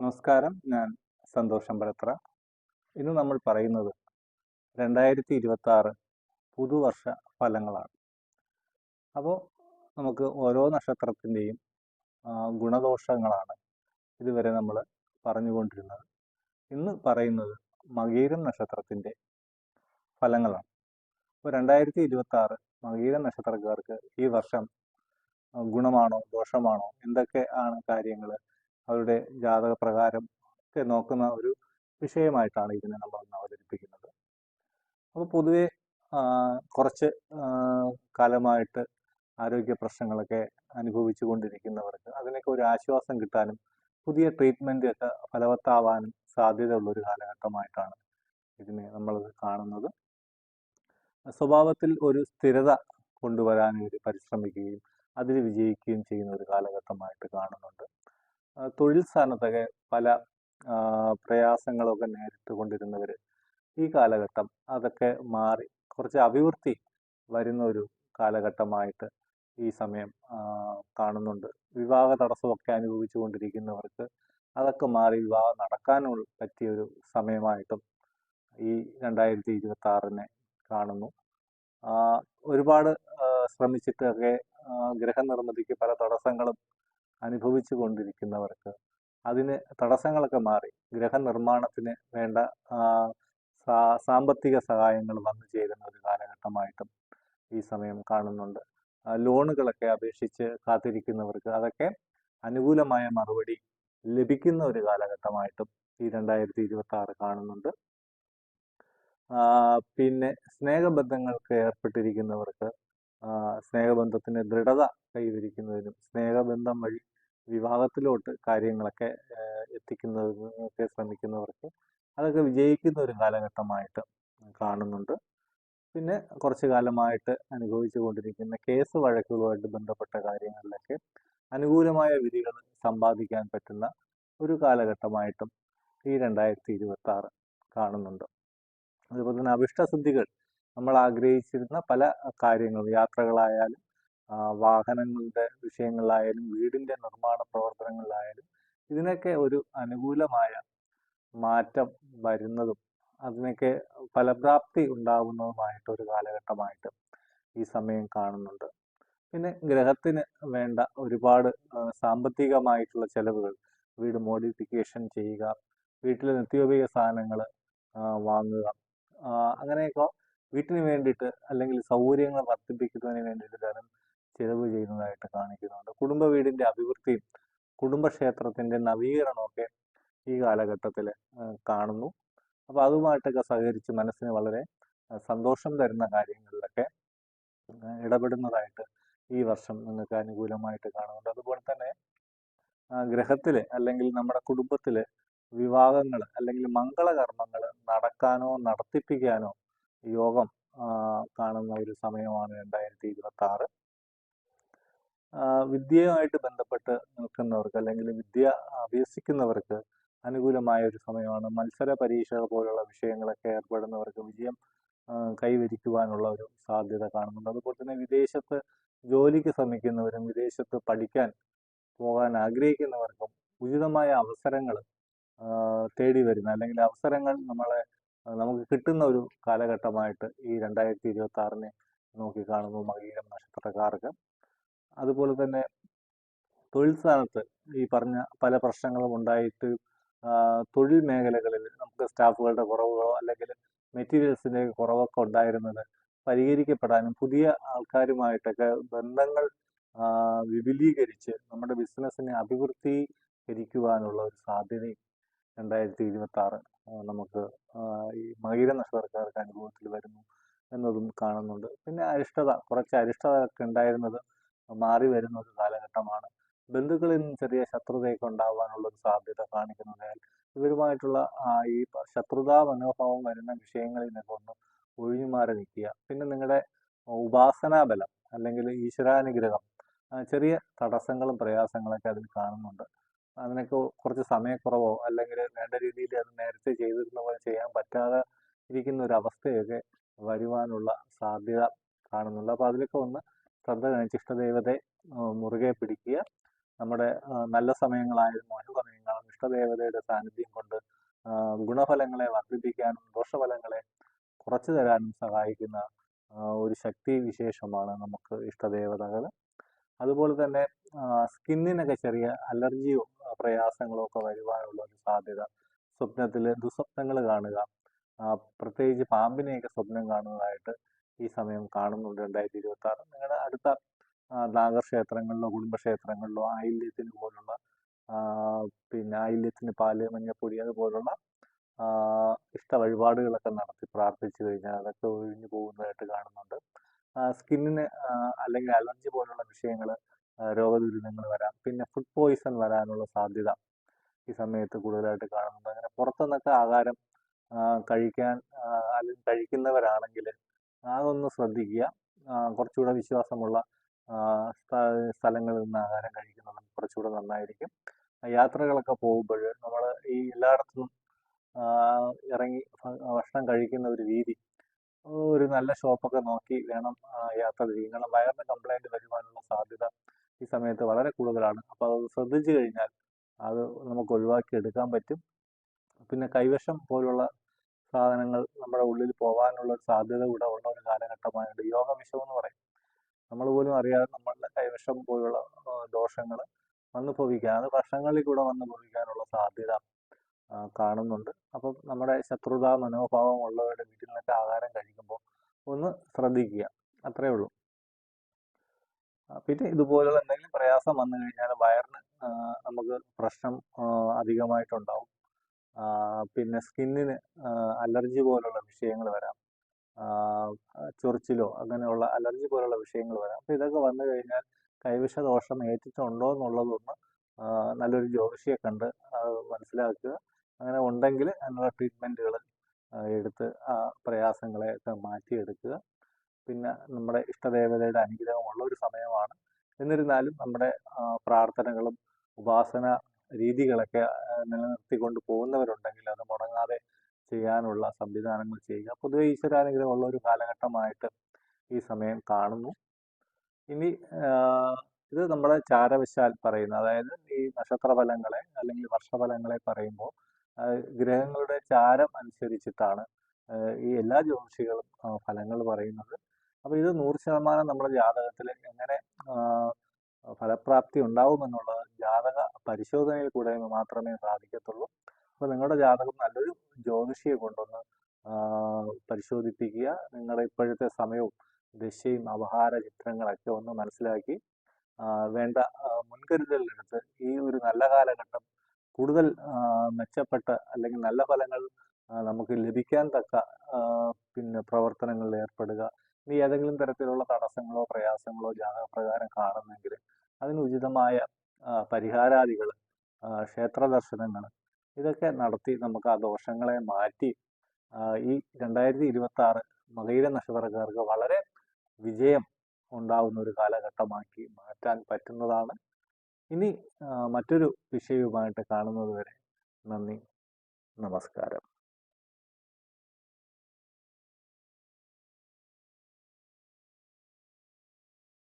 നമസ്കാരം. ഞാൻ സന്തോഷം അമ്പലത്ര. ഇന്ന് നമ്മൾ പറയുന്നത് രണ്ടായിരത്തി ഇരുപത്തി ആറ് പുതുവർഷ ഫലങ്ങളാണ്. അപ്പോൾ നമുക്ക് ഓരോ നക്ഷത്രത്തിന്റെയും ഗുണദോഷങ്ങളാണ് ഇതുവരെ നമ്മൾ പറഞ്ഞുകൊണ്ടിരുന്നത്. ഇന്ന് പറയുന്നത് മകീരം നക്ഷത്രത്തിന്റെ ഫലങ്ങളാണ്. അപ്പോൾ രണ്ടായിരത്തി ഇരുപത്തി ആറ് മകീരം നക്ഷത്രക്കാർക്ക് ഈ വർഷം ഗുണമാണോ ദോഷമാണോ എന്തൊക്കെ ആണ് കാര്യങ്ങൾ അവരുടെ ജാതക പ്രകാരം ഒക്കെ നോക്കുന്ന ഒരു വിഷയമായിട്ടാണ് ഇതിനെ നമ്മൾ ഇന്ന് അവതരിപ്പിക്കുന്നത്. അപ്പോൾ പൊതുവെ കുറച്ച് കാലമായിട്ട് ആരോഗ്യ പ്രശ്നങ്ങളൊക്കെ അനുഭവിച്ചു കൊണ്ടിരിക്കുന്നവർക്ക് അതിനൊക്കെ ഒരു ആശ്വാസം കിട്ടാനും പുതിയ ട്രീറ്റ്മെന്റ് ഒക്കെ ഫലവത്താവാനും സാധ്യതയുള്ള ഒരു കാലഘട്ടമായിട്ടാണ് ഇതിനെ നമ്മൾ കാണുന്നത്. സ്വഭാവത്തിൽ ഒരു സ്ഥിരത കൊണ്ടുവരാൻ ഇവർ പരിശ്രമിക്കുകയും അതിൽ വിജയിക്കുകയും ചെയ്യുന്ന ഒരു കാലഘട്ടമായിട്ട് കാണുന്നുണ്ട്. തൊഴിൽ സ്ഥാനത്തൊക്കെ പല പ്രയാസങ്ങളൊക്കെ നേരിട്ട് കൊണ്ടിരുന്നവർ ഈ കാലഘട്ടം അതൊക്കെ മാറി കുറച്ച് അഭിവൃദ്ധി വരുന്ന ഒരു കാലഘട്ടമായിട്ട് ഈ സമയം കാണുന്നുണ്ട്. വിവാഹ തടസ്സമൊക്കെ അനുഭവിച്ചു കൊണ്ടിരിക്കുന്നവർക്ക് അതൊക്കെ മാറി വിവാഹം നടക്കാനുള്ള പറ്റിയ ഒരു സമയമായിട്ടും ഈ രണ്ടായിരത്തി ഇരുപത്തി ആറിനെ കാണുന്നു ഒരുപാട് ശ്രമിച്ചിട്ടൊക്കെ ഗ്രഹനിർമ്മിതിക്ക് പല തടസ്സങ്ങളും അനുഭവിച്ചു കൊണ്ടിരിക്കുന്നവർക്ക് അതിന് തടസ്സങ്ങളൊക്കെ മാറി. ഗ്രഹനിർമ്മാണത്തിന് വേണ്ട സാമ്പത്തിക സഹായങ്ങൾ വന്നു ചേരുന്ന ഒരു കാലഘട്ടമായിട്ടും ഈ സമയം കാണുന്നുണ്ട്. ലോണുകളൊക്കെ അപേക്ഷിച്ച് കാത്തിരിക്കുന്നവർക്ക് അതൊക്കെ അനുകൂലമായ മറുപടി ലഭിക്കുന്ന ഒരു കാലഘട്ടമായിട്ടും ഈ രണ്ടായിരത്തി ഇരുപത്തി ആറ് കാണുന്നുണ്ട് പിന്നെ സ്നേഹബന്ധങ്ങൾക്ക് ഏർപ്പെട്ടിരിക്കുന്നവർക്ക് സ്നേഹബന്ധത്തിന് ദൃഢത കൈവരിക്കുന്നതിനും സ്നേഹബന്ധം വഴി വിവാഹത്തിലോട്ട് കാര്യങ്ങളൊക്കെ എത്തിക്കുന്നതിനൊക്കെ ശ്രമിക്കുന്നവർക്ക് അതൊക്കെ വിജയിക്കുന്ന ഒരു കാലഘട്ടമായിട്ട് കാണുന്നുണ്ട്. പിന്നെ കുറച്ചു കാലമായിട്ട് അനുഭവിച്ചു കൊണ്ടിരിക്കുന്ന കേസ് വഴക്കുകളുമായിട്ട് ബന്ധപ്പെട്ട കാര്യങ്ങളിലൊക്കെ അനുകൂലമായ വിധികൾ സമ്പാദിക്കാൻ പറ്റുന്ന ഒരു കാലഘട്ടമായിട്ടും ഈ രണ്ടായിരത്തി ഇരുപത്തി ആറ് കാണുന്നുണ്ട്. അതുപോലെ തന്നെ അഭിഷ്ടസിദ്ധികൾ നമ്മൾ ആഗ്രഹിച്ചിരുന്ന പല കാര്യങ്ങളും യാത്രകളായാലും വാഹനങ്ങളുടെ വിഷയങ്ങളിലായാലും വീടിന്റെ നിർമ്മാണ പ്രവർത്തനങ്ങളിലായാലും ഇതിനൊക്കെ ഒരു അനുകൂലമായ മാറ്റം വരുന്നതും അതിനൊക്കെ ഫലപ്രാപ്തി ഉണ്ടാകുന്നതുമായിട്ട് ഒരു കാലഘട്ടമായിട്ട് ഈ സമയം കാണുന്നുണ്ട്. പിന്നെ ഗ്രഹത്തിന് വേണ്ട ഒരുപാട് സാമ്പത്തികമായിട്ടുള്ള ചെലവുകൾ വീട് മോഡിഫിക്കേഷൻ ചെയ്യുക വീട്ടിലെ നിത്യോപയോഗ സാധനങ്ങൾ വാങ്ങുക അങ്ങനെയൊക്കെ വീട്ടിന് വേണ്ടിയിട്ട് അല്ലെങ്കിൽ സൗകര്യങ്ങൾ വർദ്ധിപ്പിക്കുന്നതിന് വേണ്ടിയിട്ട് ധനം ചിലവ് ചെയ്യുന്നതായിട്ട് കാണിക്കുന്നുണ്ട്. കുടുംബ വീടിന്റെ അഭിവൃദ്ധിയും കുടുംബക്ഷേത്രത്തിന്റെ നവീകരണമൊക്കെ ഈ കാലഘട്ടത്തിൽ കാണുന്നു. അപ്പോൾ അതുമായിട്ടൊക്കെ സഹകരിച്ച് മനസ്സിന് വളരെ സന്തോഷം തരുന്ന കാര്യങ്ങളിലൊക്കെ ഇടപെടുന്നതായിട്ട് ഈ വർഷം നിങ്ങൾക്ക് അനുകൂലമായിട്ട് കാണുന്നുണ്ട്. അതുപോലെ തന്നെ ഗ്രഹത്തിൽ അല്ലെങ്കിൽ നമ്മുടെ കുടുംബത്തിൽ വിവാഹങ്ങൾ അല്ലെങ്കിൽ മംഗളകർമ്മങ്ങൾ നടക്കാനോ നടത്തിപ്പിക്കാനോ യോഗം കാണുന്ന ഒരു സമയമാണ് രണ്ടായിരത്തി ഇരുപത്തി ആറ് വിദ്യയുമായിട്ട് ബന്ധപ്പെട്ട് നിൽക്കുന്നവർക്ക് അല്ലെങ്കിൽ വിദ്യ അഭ്യസിക്കുന്നവർക്ക് അനുകൂലമായ ഒരു സമയമാണ്. മത്സര പരീക്ഷകൾ പോലുള്ള വിഷയങ്ങളൊക്കെ ഏർപ്പെടുന്നവർക്ക് വിജയം കൈവരിക്കുവാനുള്ള ഒരു സാധ്യത കാണുന്നുണ്ട്. അതുപോലെ തന്നെ വിദേശത്ത് ജോലിക്ക് ശ്രമിക്കുന്നവരും വിദേശത്ത് പഠിക്കാൻ പോകാൻ ആഗ്രഹിക്കുന്നവർക്കും ഉചിതമായ അവസരങ്ങൾ തേടി വരുന്ന അല്ലെങ്കിൽ അവസരങ്ങൾ നമ്മളെ നമുക്ക് കിട്ടുന്ന ഒരു കാലഘട്ടമായിട്ട് ഈ രണ്ടായിരത്തി ഇരുപത്തി ആറിനെ നോക്കിക്കാണുന്നു മകീരം നക്ഷത്രക്കാർക്ക്. അതുപോലെ തന്നെ തൊഴിൽ സ്ഥാനത്ത് ഈ പറഞ്ഞ പല പ്രശ്നങ്ങളും ഉണ്ടായിട്ട് തൊഴിൽ മേഖലകളിൽ നമുക്ക് സ്റ്റാഫുകളുടെ കുറവുകളോ അല്ലെങ്കിൽ മെറ്റീരിയൽസിന്റെ കുറവൊക്കെ ഉണ്ടായിരുന്നത് പരിഹരിക്കപ്പെടാനും പുതിയ ആൾക്കാരുമായിട്ടൊക്കെ ബന്ധങ്ങൾ വിപുലീകരിച്ച് നമ്മുടെ ബിസിനസ്സിനെ അഭിവൃദ്ധീകരിക്കുവാനുള്ള ഒരു സാധ്യതയും രണ്ടായിരത്തി ഇരുപത്തി ആറ് നമുക്ക് ഈ മകീര നക്ഷത്രക്കാർക്ക് അനുഭവത്തിൽ വരുന്നു എന്നതും കാണുന്നുണ്ട്. പിന്നെ അരിഷ്ടത കുറച്ച് അരിഷ്ടത ഒക്കെ ഉണ്ടായിരുന്നത് മാറി വരുന്ന ഒരു കാലഘട്ടമാണ്. ബന്ധുക്കളിൽ നിന്ന് ചെറിയ ശത്രുതയൊക്കെ ഉണ്ടാവാനുള്ള ഒരു സാധ്യത കാണിക്കുന്നതിനാൽ ഇവരുമായിട്ടുള്ള ഈ ശത്രുതാ മനോഭാവം വരുന്ന വിഷയങ്ങളിൽ നിന്നൊക്കെ ഒന്ന് ഒഴിഞ്ഞു മാറി നിൽക്കുക. പിന്നെ നിങ്ങളുടെ ഉപാസനാ ബലം അല്ലെങ്കിൽ ഈശ്വരാനുഗ്രഹം ചെറിയ തടസ്സങ്ങളും പ്രയാസങ്ങളൊക്കെ അതിൽ കാണുന്നുണ്ട്. അതിനൊക്കെ കുറച്ച് സമയക്കുറവോ അല്ലെങ്കിൽ വേണ്ട രീതിയിൽ അത് നേരത്തെ ചെയ്തിരുന്ന പോലെ ചെയ്യാൻ പറ്റാതെ ഇരിക്കുന്ന ഒരു അവസ്ഥയൊക്കെ വരുവാനുള്ള സാധ്യത കാണുന്നുണ്ട്. അപ്പോൾ അതിലൊക്കെ ഒന്ന് ശ്രദ്ധ കാണിച്ച് ഇഷ്ടദേവതയെ മുറുകെ പിടിക്കുക. നമ്മുടെ നല്ല സമയങ്ങളായാലും മോശ സമയങ്ങളും ഇഷ്ടദേവതയുടെ സാന്നിധ്യം കൊണ്ട് ഗുണഫലങ്ങളെ വർദ്ധിപ്പിക്കാനും ദോഷഫലങ്ങളെ കുറച്ചു തരാനും സഹായിക്കുന്ന ഒരു ശക്തി വിശേഷമാണ് നമുക്ക് ഇഷ്ടദേവതകൾ അതുപോലെ തന്നെ സ്കിന്നിനൊക്കെ ചെറിയ അലർജിയോ പ്രയാസങ്ങളോ ഒക്കെ വരുവാനുള്ള ഒരു സാധ്യത. സ്വപ്നത്തിൽ ദുസ്വപ്നങ്ങൾ കാണുക പ്രത്യേകിച്ച് പാമ്പിനെയൊക്കെ സ്വപ്നം കാണുന്നതായിട്ട് ഈ സമയം കാണുന്നുണ്ട് രണ്ടായിരത്തി ഇരുപത്തി ആറ് നിങ്ങളുടെ അടുത്ത നാഗക്ഷേത്രങ്ങളിലോ കുടുംബക്ഷേത്രങ്ങളിലോ ആയില്യത്തിന് പോലുള്ള പിന്നെ ആയില്യത്തിന് പാൽ മഞ്ഞപ്പൊടി അതുപോലുള്ള ഇഷ്ട വഴിപാടുകളൊക്കെ നടത്തി പ്രാർത്ഥിച്ചു കഴിഞ്ഞാൽ അതൊക്കെ ഒഴിഞ്ഞു പോകുന്നതായിട്ട് കാണുന്നുണ്ട്. സ്കിന്നിന് അല്ലെങ്കിൽ അലർജി പോലുള്ള വിഷയങ്ങൾ രോഗദുരിതങ്ങൾ വരാം. പിന്നെ ഫുഡ് പോയിസൺ വരാനുള്ള സാധ്യത ഈ സമയത്ത് കൂടുതലായിട്ട് കാണുന്നുണ്ട്. അങ്ങനെ പുറത്തുനിന്നൊക്കെ ആഹാരം കഴിക്കാൻ അല്ലെങ്കിൽ കഴിക്കുന്നവരാണെങ്കിൽ അതൊന്ന് ശ്രദ്ധിക്കുക. കുറച്ചുകൂടെ വിശ്വാസമുള്ള സ്ഥ- സ്ഥലങ്ങളിൽ നിന്ന് ആഹാരം കഴിക്കുന്നത് കുറച്ചുകൂടെ നന്നായിരിക്കും. യാത്രകളൊക്കെ പോകുമ്പോൾ നമ്മൾ ഈ എല്ലായിടത്തും ഇറങ്ങി ഭക്ഷണം കഴിക്കുന്ന ഒരു രീതി ഒരു നല്ല ഷോപ്പൊക്കെ നോക്കി വേണം യാത്ര ചെയ്യാൻ കാരണം വയറിന് കംപ്ലൈന്റ് വരുവാനുള്ള സാധ്യത ഈ സമയത്ത് വളരെ കൂടുതലാണ്. അപ്പോൾ അത് ശ്രദ്ധിച്ചു കഴിഞ്ഞാൽ അത് നമുക്ക് ഒഴിവാക്കി എടുക്കാൻ പറ്റും. പിന്നെ കൈവശം പോലുള്ള സാധനങ്ങൾ നമ്മുടെ ഉള്ളിൽ പോകാനുള്ള സാധ്യത കൂടെ ഉള്ള ഒരു കാലഘട്ടമായിട്ട് യോഗ വിഷം എന്ന് പറയും. നമ്മൾ പോലും അറിയാതെ നമ്മളുടെ കൈവശം പോലുള്ള ദോഷങ്ങൾ വന്നു ഭവിക്കാൻ അത് വർഷങ്ങളിൽ കൂടെ വന്നു ഭവിക്കാനുള്ള സാധ്യത കാണുന്നുണ്ട്. അപ്പം നമ്മുടെ ശത്രുതാ മനോഭാവം ഉള്ളവരുടെ വീട്ടിൽ നിന്നൊക്കെ ആഹാരം കഴിക്കുമ്പോൾ ഒന്ന് ശ്രദ്ധിക്കുക. അത്രേ ഉള്ളൂ. പിന്നെ ഇതുപോലുള്ള എന്തെങ്കിലും പ്രയാസം വന്നു കഴിഞ്ഞാൽ വയറിന് നമുക്ക് പ്രശ്നം അധികമായിട്ട് അധികമായിട്ടുണ്ടാവും. പിന്നെ സ്കിന്നിന് അലർജി പോലുള്ള വിഷയങ്ങൾ വരാം. ചൊറിച്ചിലോ അങ്ങനെയുള്ള അലർജി പോലുള്ള വിഷയങ്ങൾ വരാം. അപ്പോൾ ഇതൊക്കെ വന്നു കഴിഞ്ഞാൽ കൈവിഷ ദോഷം ഏറ്റിട്ടുണ്ടോ എന്നുള്ളതൊന്ന് നല്ലൊരു ജ്യോതിഷിയെ കണ്ട് മനസ്സിലാക്കുക. അങ്ങനെ ഉണ്ടെങ്കിൽ അതിനുള്ള ട്രീറ്റ്മെന്റുകൾ എടുത്ത് ആ പ്രയാസങ്ങളെയൊക്കെ മാറ്റിയെടുക്കുക. പിന്നെ നമ്മുടെ ഇഷ്ടദേവതയുടെ അനുഗ്രഹമുള്ള ഒരു സമയമാണ്. എന്നിരുന്നാലും നമ്മുടെ പ്രാർത്ഥനകളും ഉപാസന രീതികളൊക്കെ നിലനിർത്തിക്കൊണ്ട് പോകുന്നവരുണ്ടെങ്കിൽ അത് മുടങ്ങാതെ ചെയ്യാനുള്ള സംവിധാനങ്ങൾ ചെയ്യുക. പൊതുവെ ഈശ്വരാനുഗ്രഹമുള്ള ഒരു കാലഘട്ടമായിട്ട് ഈ സമയം കാണുന്നു. ഇനി ഇത് നമ്മുടെ ചാരവശാൽ പറയുന്ന അതായത് ഈ നക്ഷത്രഫലങ്ങളെ അല്ലെങ്കിൽ വർഷഫലങ്ങളെ പറയുമ്പോൾ ഗ്രഹങ്ങളുടെ ചാരം അനുസരിച്ചിട്ടാണ് ഈ എല്ലാ ജ്യോതിഷികളും ഫലങ്ങൾ പറയുന്നത്. അപ്പോൾ ഇത് നൂറ് ശതമാനം നമ്മുടെ ജാതകത്തിൽ എങ്ങനെ ഫലപ്രാപ്തി ഉണ്ടാവുമെന്നുള്ളത് ജാതക പരിശോധനയിൽ കൂടെ മാത്രമേ സാധിക്കത്തുള്ളൂ. അപ്പോൾ നിങ്ങളുടെ ജാതകം നല്ലൊരു ജ്യോതിഷിയെ കൊണ്ടൊന്ന് പരിശോധിപ്പിക്കുക. നിങ്ങളുടെ ഇപ്പോഴത്തെ സമയവും ദശയും അപഹാര ചിത്രങ്ങളൊക്കെ ഒന്ന് മനസ്സിലാക്കി വേണ്ട മുൻകരുതലെടുത്ത് ഈ ഒരു നല്ല കാലഘട്ടം കൂടുതൽ മെച്ചപ്പെട്ട അല്ലെങ്കിൽ നല്ല ഫലങ്ങൾ നമുക്ക് ലഭിക്കാൻ തക്ക പിന്നെ പ്രവർത്തനങ്ങളിൽ ഏർപ്പെടുക. ഇനി ഏതെങ്കിലും തരത്തിലുള്ള തടസ്സങ്ങളോ പ്രയാസങ്ങളോ ജാതകപ്രകാരം കാണുന്നെങ്കിൽ അതിന് ഉചിതമായ പരിഹാരാദികൾ ക്ഷേത്ര ദർശനങ്ങൾ ഇതൊക്കെ നടത്തി നമുക്ക് ആ ദോഷങ്ങളെ മാറ്റി ഈ രണ്ടായിരത്തി ഇരുപത്തി ആറ് മകയിര നക്ഷത്രക്കാർക്ക് വളരെ വിജയം ഉണ്ടാവുന്ന ഒരു കാലഘട്ടമാക്കി മാറ്റാൻ പറ്റുന്നതാണ്. ഇനി മറ്റൊരു വിഷയവുമായിട്ട് കാണുന്നത് വരെ നന്ദി നമസ്കാരം.